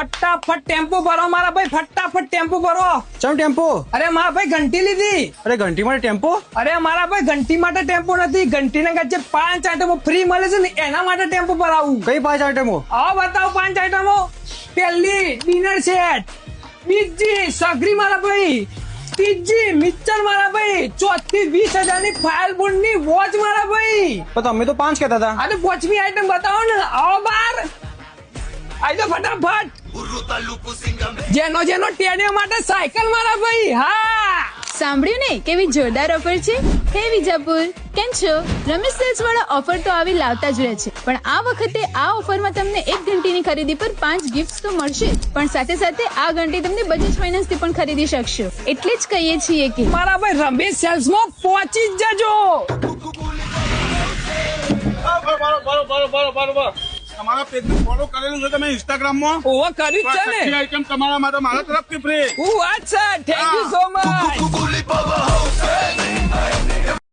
ફટાફટ ટેમ્પો ભરો મારા ભાઈ ફટાફટ ટેમ્પો ભરો. ચમ ટેમ્પો? અરે મારા ભાઈ ઘંટી લીધી. અરે ઘંટી માટે ટેમ્પો? અરે મારા ભાઈ ઘંટી માટે ટેમ્પો નથી. ઘંટીના ગચ્ચે પાંચ આઈટમો ફ્રી મળે છે ને એના માટે ટેમ્પો ભરાવું. કઈ પાંચ આઈટમો? આવો બતાવો પાંચ આઈટમો. પહેલી ડિનર સેટ. બીજી સગરી મારા ભાઈ. ત્રીજી મિક્સર મારા ભાઈ. ચોથી વીસ હજારની ફાયર બોર્ડની વોચ મારા ભાઈ. પણ તમે તો પાંચ કહેતા હતા. તો પાંચમી આઈટમ બતાવો ને. આવો બાર ફટાફટ. જેનો જેનો ટેડિયો માટે સાયકલ મારા ભાઈ હા. સાંભળ્યું ને કેવી જોરદાર ઓફર છે? હે વિજાપુર કેમ છો? રમેશ સેલ્સ વાળા ઓફર તો આવી લાવતા જ રહે છે. પણ આ વખતે આ ઓફરમાં તમને એક ઘંટીની ખરીદી પર પાંચ ગિફ્ટ તો મળશે. પણ સાથે સાથે આ ઘંટી તમને બજાજ ફાઇનાન્સથી પણ ખરીદી શકશો. એટલે જ કહીએ છીએ કે મારા ભાઈ રમેશ સેલ્સમાં પહોંચી જ જજો. તમારા પેજ ફોલો કરેલું છે તમે ઇન્સ્ટાગ્રામમાં? ઓવર કર્યું છે ને. આઈટમ તમારા માટે મારા તરફથી ફ્રી હું વાત છે. Thank you so